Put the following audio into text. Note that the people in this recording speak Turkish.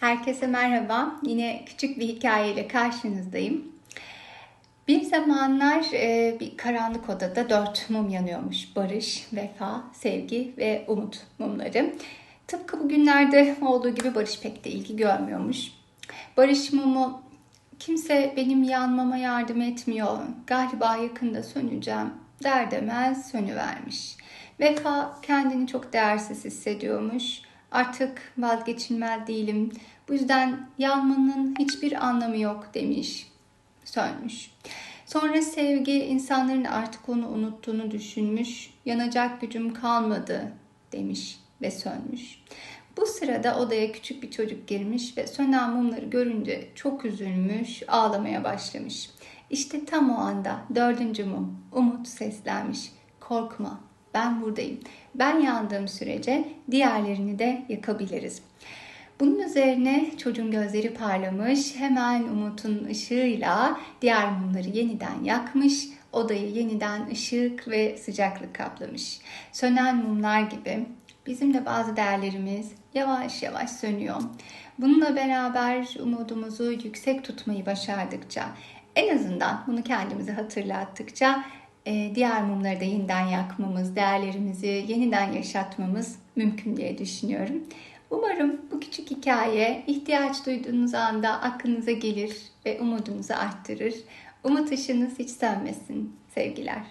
Herkese merhaba. Yine küçük bir hikayeyle karşınızdayım. Bir zamanlar e, bir karanlık odada dört mum yanıyormuş. Barış, vefa, sevgi ve umut mumları. Tıpkı bugünlerde olduğu gibi Barış pek de ilgi görmüyormuş. Barış mumu kimse benim yanmama yardım etmiyor. Galiba yakında söneceğim der demez sönüvermiş. Vefa kendini çok değersiz hissediyormuş. Artık vazgeçilmez değilim. Bu yüzden yanmanın hiçbir anlamı yok demiş. Sönmüş. Sonra sevgi insanların artık onu unuttuğunu düşünmüş. Yanacak gücüm kalmadı demiş ve sönmüş. Bu sırada odaya küçük bir çocuk girmiş ve sönen mumları görünce çok üzülmüş, ağlamaya başlamış. İşte tam o anda dördüncü mum, Umut seslenmiş. Korkma, ben buradayım. Ben yandığım sürece diğerlerini de yakabiliriz. Bunun üzerine çocuğun gözleri parlamış. Hemen Umut'un ışığıyla diğer mumları yeniden yakmış. Odayı yeniden ışık ve sıcaklık kaplamış. Sönen mumlar gibi bizim de bazı değerlerimiz yavaş yavaş sönüyor. Bununla beraber umudumuzu yüksek tutmayı başardıkça, en azından bunu kendimize hatırlattıkça diğer mumları da yeniden yakmamız, değerlerimizi yeniden yaşatmamız mümkün diye düşünüyorum. Umarım bu küçük hikaye ihtiyaç duyduğunuz anda aklınıza gelir ve umudunuzu arttırır. Umut ışığınız hiç sönmesin. Sevgiler.